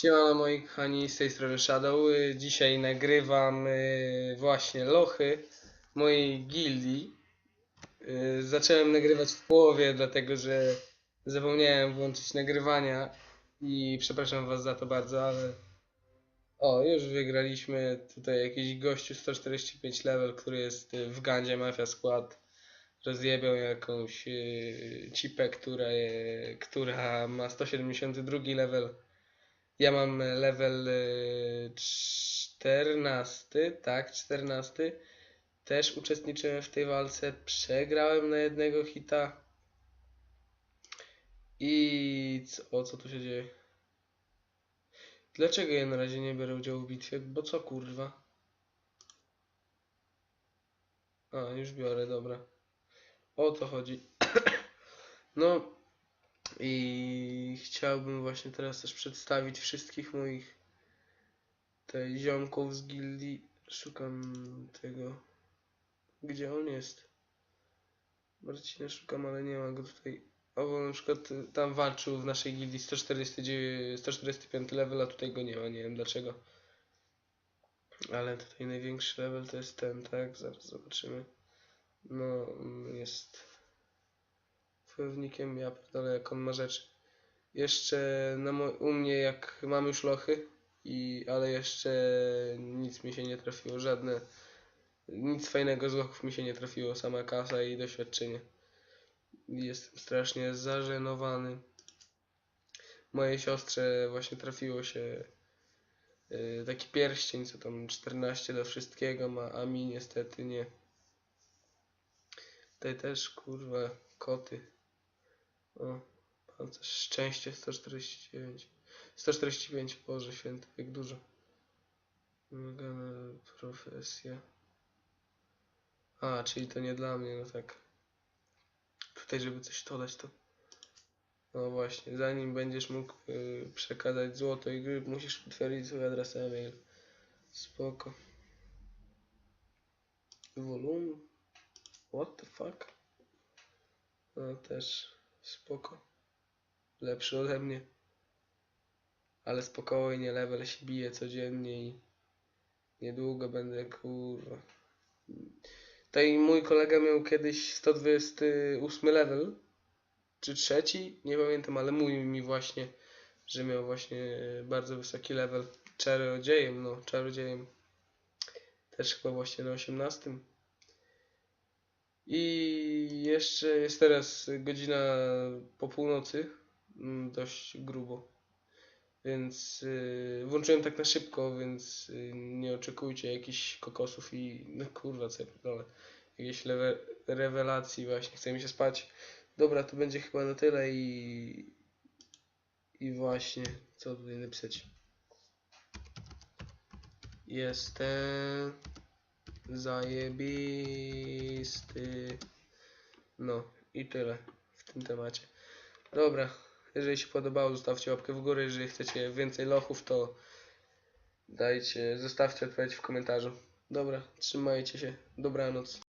Siemano moi kochani, z tej strony Shadow. Dzisiaj nagrywam y, właśnie lochy mojej gildii. Y, Zacząłem nagrywać w połowie, dlatego że zapomniałem włączyć nagrywania i przepraszam was za to bardzo, ale o, już wygraliśmy tutaj jakiś gościu 145 level, który jest w gandzie Mafia Squad. Rozjebiał jakąś y, cipę, która, która ma 172 level. Ja mam level y, 14, tak, 14. Też uczestniczyłem w tej walce. Przegrałem na jednego hita. I co, o co tu się dzieje? Dlaczego ja na razie nie biorę udziału w bitwie? Bo co kurwa? A, już biorę, dobra. O to chodzi. No, i chciałbym właśnie teraz też przedstawić wszystkich moich tej ziomków z gildii. Szukam tego. Gdzie on jest? Marcina szukam, ale nie ma go tutaj. O, bo na przykład y, tam walczył w naszej gildii 149, 145 level, a tutaj go nie ma, nie wiem dlaczego. Ale tutaj największy level to jest ten, tak? Zaraz zobaczymy. No, jest wojownikiem, ja pierdolę jak on ma rzeczy. Jeszcze na u mnie jak mam już lochy, i, ale jeszcze nic mi się nie trafiło, żadne, nic fajnego z lochów mi się nie trafiło, sama kasa i doświadczenie. Jestem strasznie zażenowany. Mojej siostrze właśnie trafiło się y, taki pierścień, co tam 14 do wszystkiego ma, a mi niestety nie. Tutaj też kurwa koty. O, pancerz szczęście 149. 145, Boże święty, jak dużo. Wymagana profesja. A, czyli to nie dla mnie, no tak. Tutaj, żeby coś dodać, to. No właśnie, zanim będziesz mógł y, przekazać złoto i gryb, musisz potwierdzić swój adres e-mail. Spoko. Wolum? What the fuck? No też spoko. Lepszy ode mnie. Ale spokojnie, level się bije codziennie i niedługo będę kurwa. Tutaj mój kolega miał kiedyś 128 level, czy trzeci, nie pamiętam, ale mówił mi właśnie, że miał właśnie bardzo wysoki level. Czarodziejem, no, czarodziejem. Też chyba właśnie na 18. I jeszcze jest teraz godzina po północy, mm, dość grubo. Więc y, włączyłem tak na szybko, więc y, nie oczekujcie jakichś kokosów i no kurwa co ja pierdolę, jakiejś lewe, rewelacji właśnie, chce mi się spać. Dobra, to będzie chyba na tyle i i właśnie, co tutaj napisać. Jestem zajebisty. No i tyle w tym temacie. Dobra, jeżeli się podobało, zostawcie łapkę w górę. Jeżeli chcecie więcej lochów, to dajcie, zostawcie odpowiedź w komentarzu. Dobra, trzymajcie się. Dobranoc.